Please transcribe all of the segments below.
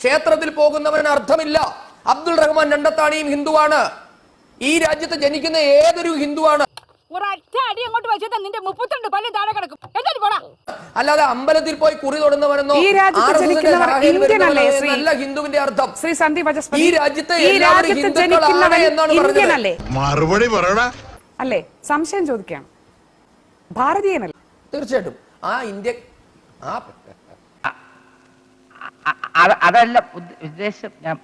ക്ഷേത്രത്തിൽ പോകുന്നവന് അർത്ഥമില്ല. അബ്ദുൾ റഹ്മാൻ രണ്ടത്താണിയും ഹിന്ദുവാണ്. ഈ രാജ്യത്ത് ജനിക്കുന്ന ഏതൊരു ഹിന്ദുവാണ്? ഒരൊറ്റ അടി അങ്ങോട്ട് വെച്ചിട്ട് നിന്റെ മുപ്പത്തിരണ്ട് പല്ല് താഴെ കിടക്കും. എന്നിട്ട് പോടാ. അല്ലാതെ അമ്പലത്തിൽ പോയി കുറി തൊടുന്നവരെന്നോ ഈ രാജ്യത്ത് ജനിക്കുന്നവർ സഹായം ഇന്ത്യൻ അല്ലേ, ശ്രീ? എന്നല്ല ഹിന്ദുവിന്റെ അർത്ഥം. ശ്രീ സന്ദീപ് വചസ്പതി. ഈ രാജ്യത്തെ ഈ രാജ്യത്ത് ഹിന്ദുക്കളാണ് ഇന്ത്യൻ അല്ലേ? മറുപടി പറയണ അല്ലേ? സംശയം ചോദിക്കുകയാണ് ഭാരതീയനല്ലേ? തീർച്ചയായിട്ടും. ആ ഇന്ത്യ ആ അതല്ല ഉദ്ദ- ഉദ്ദേശം ഞാൻ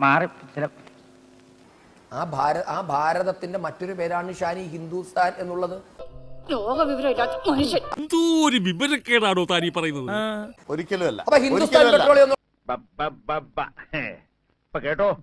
മാറി ചില ആ ഭാരത ആ ഭാരതത്തിന്റെ മറ്റൊരു പേരാണ് ഷാനി ഹിന്ദുസ്ഥാൻ എന്നുള്ളത്. വിവരക്കേടാണോ താനീ പറയുന്നത്? ഒരിക്കലും അല്ല അപ്പൊ ഹിന്ദുസ്ഥാൻ. പെട്രോളിയം കേട്ടോ?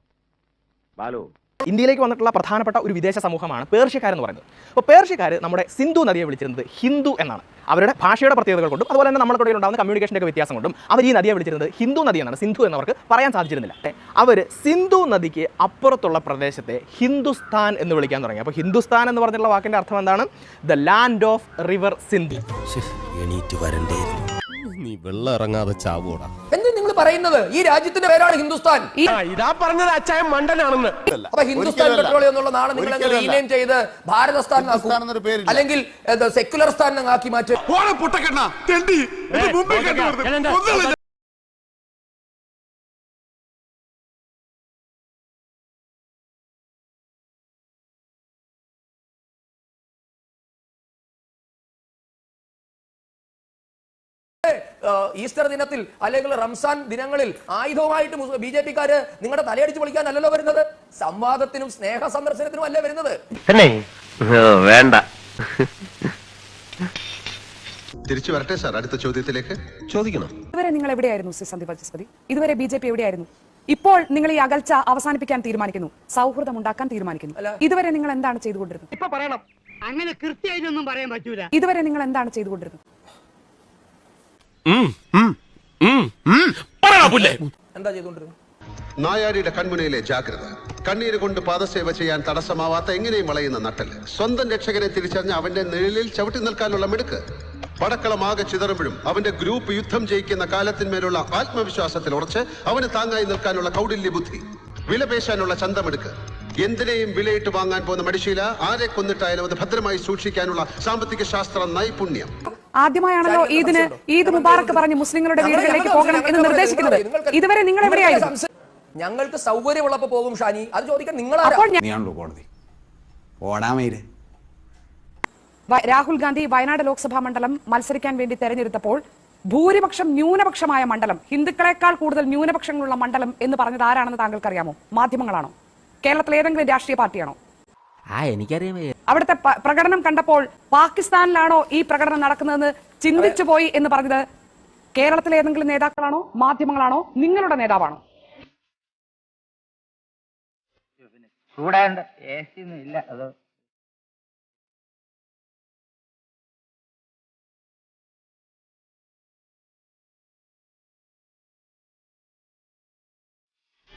ബാലു. ഇന്ത്യയിലേക്ക് വന്നിട്ടുള്ള പ്രധാനപ്പെട്ട ഒരു വിദേശ സമൂഹമാണ് പേർഷ്യക്കാരെന്ന് പറയുന്നത്. അപ്പോൾ പേർഷ്യക്കാർ നമ്മുടെ സിന്ധു നദിയെ വിളിച്ചിരുന്നത് ഹിന്ദു എന്നാണ്. അവരുടെ ഭാഷയുടെ പ്രത്യേകതകൾ കൊണ്ടും അതുപോലെ തന്നെ നമ്മുടെ കൂടെ ഉണ്ടാകുന്ന കമ്മ്യൂണിക്കേഷന്റെ വ്യത്യാസം കൊണ്ടും അവർ ഈ നദിയെ വിളിച്ചിരുന്നത് ഹിന്ദു നദി എന്നാണ് സിന്ധു എന്നവർക്ക് പറയാൻ സാധിച്ചിരുന്നില്ല. അവർ സിന്ധു നദിക്ക് അപ്പുറത്തുള്ള പ്രദേശത്തെ ഹിന്ദുസ്ഥാൻ എന്ന് വിളിക്കാൻ തുടങ്ങി. അപ്പോൾ ഹിന്ദുസ്ഥാൻ എന്ന് പറഞ്ഞിട്ടുള്ള വാക്കിന്റെ അർത്ഥം എന്താണ്? The land of river Sindhu നീ വെള്ളം ഇറങ്ങാതെ ചാവൂടാ പറയുന്നത്? ഈ രാജ്യത്തിന്റെ പേരാണ് ഹിന്ദുസ്ഥാൻ. ഇതാ പറഞ്ഞത് അച്ചായ മണ്ടനാണെന്ന്. അപ്പൊ ഹിന്ദുസ്ഥാൻ പെട്രോളിയം എന്നുള്ള നാളെ നിങ്ങൾ റീനെയിം ചെയ്ത് ഭാരതസ്ഥാൻ ഹിന്ദുസ്ഥാൻ അല്ലെങ്കിൽ സെക്യുലർ സ്ഥാനം ആക്കി മാറ്റും. ഈസ്റ്റർ ദിനത്തിൽ അല്ലെങ്കിൽ റംസാൻ ദിനങ്ങളിൽ ആയുധവുമായിട്ട് ബി ജെ പിക്കാര് നിങ്ങളുടെ തലയടിച്ച് പൊളിക്കാനല്ലല്ലോ വരുന്നത്? സംവാദത്തിനും സ്നേഹ സന്ദർശനത്തിനും അല്ലേ വരുന്നത്? വേണ്ട. തിരിച്ചു വരട്ടെ സാർ അടുത്ത ചോദ്യത്തിലേക്ക്. ചോദിക്കണം. ഇതുവരെ നിങ്ങൾ എവിടെയായിരുന്നു ശ്രീ സന്ദീപ് വചസ്പതി ഇതുവരെ ബി ജെ പി എവിടെയായിരുന്നു? ഇപ്പോൾ നിങ്ങൾ ഈ അകൽച്ച അവസാനിപ്പിക്കാൻ തീരുമാനിക്കുന്നു. സൗഹൃദം ഉണ്ടാക്കാൻ തീരുമാനിക്കുന്നു. ഇതുവരെ നിങ്ങൾ എന്താണ് ചെയ്തുകൊണ്ടിരുന്നത്? ഇപ്പൊ പറയണം. അങ്ങനെ കൃത്യമായിട്ടൊന്നും പറയാൻ പറ്റൂല. ഇതുവരെ നിങ്ങൾ എന്താണ് ചെയ്തുകൊണ്ടിരുന്നത്? എന്താ ചെയ്തുകൊണ്ടിരുന്നത് നായാടിയുടെ കൺമുനയിലെ ജാഗ്രത. കണ്ണീര് കൊണ്ട് പാദസേവ ചെയ്യാൻ തടസ്സമാവാത്ത എങ്ങനെയും വളയുന്ന നട്ടൽ. സ്വന്തം രക്ഷകനെ തിരിച്ചറിഞ്ഞ അവന്റെ നിഴലിൽ ചവിട്ടി നിൽക്കാനുള്ള മിടുക്ക്. പടക്കളമാകെ ചിതറുമ്പോഴും അവന്റെ ഗ്രൂപ്പ് യുദ്ധം ജയിക്കുന്ന കാലത്തിന്മേലുള്ള ആത്മവിശ്വാസത്തിൽ ഉറച്ച് അവന് താങ്ങായി നിൽക്കാനുള്ള കൗടില്യ ബുദ്ധി. വിലപേശാനുള്ള ചന്തമെടുക്ക്. എന്തിനേയും വിലയിട്ട് വാങ്ങാൻ പോകുന്ന മടിശീല ആരെ കൊന്നിട്ടായാലും അത് ഭദ്രമായി സൂക്ഷിക്കാനുള്ള സാമ്പത്തിക ശാസ്ത്ര നൈപുണ്യം. ആദ്യമായാണല്ലോ ഈദിന് ഈദ് മുബാറക്ക് പറഞ്ഞ് മുസ്ലിങ്ങളുടെ വീടുകളിലേക്ക് പോകണം എന്ന് നിർദ്ദേശിക്കുന്നത് ഇതുവരെ നിങ്ങൾ എവിടെയായിരുന്നു ഞങ്ങൾക്ക് സൗകര്യമുള്ളപ്പോ പോകും ഷാനി. അത് ചോദിക്കാൻ നിങ്ങൾ അപ്പോൾ ഞാൻ നീയാണല്ലോ കോടതി. ഓടാമേര് രാഹുൽ ഗാന്ധി വയനാട് ലോക്സഭാ മണ്ഡലം മത്സരിക്കാൻ വേണ്ടി തെരഞ്ഞെടുത്തപ്പോൾ ഭൂരിപക്ഷം ന്യൂനപക്ഷമായ മണ്ഡലം ഹിന്ദുക്കളെക്കാൾ കൂടുതൽ ന്യൂനപക്ഷങ്ങളുള്ള മണ്ഡലം എന്ന് പറഞ്ഞത് ആരാണെന്ന് താങ്കൾക്കറിയാമോ? മാധ്യമങ്ങളാണോ? കേരളത്തിലെ ഏതെങ്കിലും രാഷ്ട്രീയ പാർട്ടിയാണോ? ആ എനിക്കറിയാമേ അവിടുത്തെ പ്രകടനം കണ്ടപ്പോൾ പാകിസ്ഥാനിലാണോ ഈ പ്രകടനം നടക്കുന്നതെന്ന് ചിന്തിച്ചു പോയി എന്ന് പറഞ്ഞത് കേരളത്തിലെ ഏതെങ്കിലും നേതാക്കളാണോ? മാധ്യമങ്ങളാണോ? നിങ്ങളുടെ നേതാവാണോ? ചൂടാണ്ട് എ സി ഒന്നും ഇല്ല. അത്